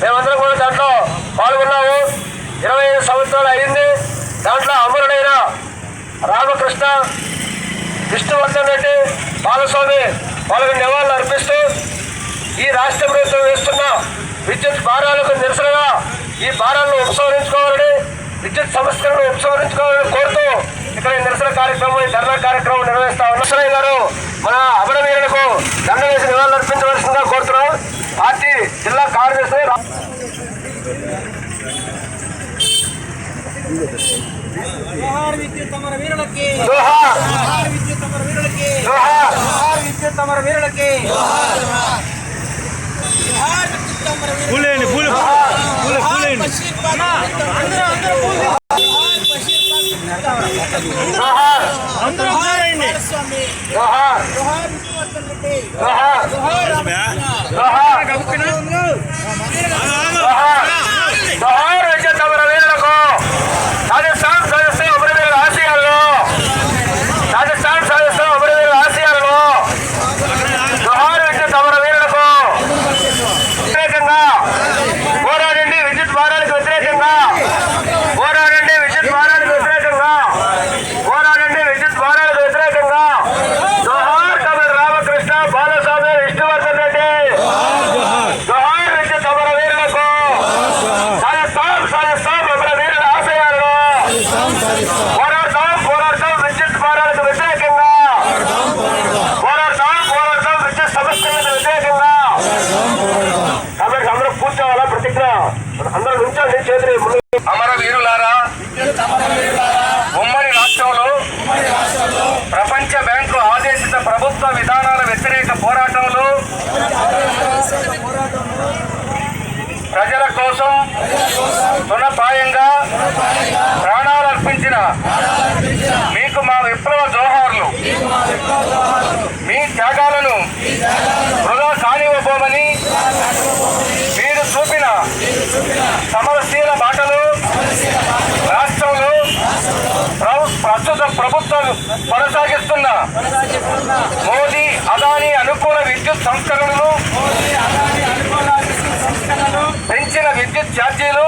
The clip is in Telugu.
మేమందరం కూడా దాంట్లో పాల్గొన్నాము. ఇరవై ఐదు సంవత్సరాలు అయింది. దాంట్లో అమరుడైన రామకృష్ణ విష్ణువర్ధన్ రెడ్డి బాలస్వామి వాళ్ళకు నివాళులు అర్పిస్తూ ఈ రాష్ట్ర ప్రభుత్వం వేస్తున్న విద్యుత్ భారాలకు నిరసనగా ఈ భారాలను ఉపసంహరించుకోవాలని విద్యుత్ సంస్కరణను ఉపసంహరించుకోవాలని కోరుతూ ఇక్కడ ఈ నిరసన కార్యక్రమం ఈ ధర్నా కార్యక్రమం నిర్వహిస్తా ఉన్నాం. గారు మన విద్యుత్ అమర వీరులకి. విద్యుత్ అమర వీరులకి. విద్యుత్ అమర వీరులకి. పూలేండి పూలు పూలు. పూలేండి అందరూ అందరూ పూలు. అందరూ పూలేండి స్వామి జోహార్! జోహార్ విష్ణువర్ధన్ రెడ్డి. జోహార్ జోహార్ జోహార్ విద్యుత్ అమర వీరులకు రాజస్థాన్ సదస్సు అమరవీరుల ఆశయాలను రాజస్థాన్ సదస్సు అమరవీరుల ఆశయాలను జోహార్ విద్యుత్ అమర వీరులకు వ్యతిరేకంగా పోరాడండి విద్యుత్ భారానికి వ్యతిరేకంగా పోరాడండి విద్యుత్ భారానికి వ్యతిరేకంగా పోరాడండి విద్యుత్ భారానికి వ్యతిరేకంగా జోహార్ తమిళ రామకృష్ణ బాలస్వామి విష్ణువర్ధన్ రెడ్డి జోహార్ విద్యుత్ అమర వీరులకు సాధిస్తాం సాధిస్తాం అమర వీరుల ఆశయాలను పోరాడతాం పోరాడతాం విద్యుత్ భారాలకు వ్యతిరేకంగా పోరాడతాం పోరాడతాం విద్యుత్ సమస్యలకు వ్యతిరేకంగా కాబట్టి అందరూ కూర్చోవాలా ప్రతిజ్ఞ అందరూ నుంచోండి చేతులు ముందు ఉమ్మడి రాష్ట్రంలో ప్రపంచ బ్యాంకు ఆదేశిత ప్రభుత్వ విధానాల వ్యతిరేక పోరాటంలో ప్రజల కోసం తునపాయంగా ప్రాణాలు అర్పించిన సమరశీల బాటలు రాష్ట్రంలో ప్రస్తుత ప్రభుత్వం కొనసాగిస్తున్న మోదీ అదానీ అనుకూల విద్యుత్ సంస్కరణలు పెంచిన విద్యుత్ ఛార్జీలు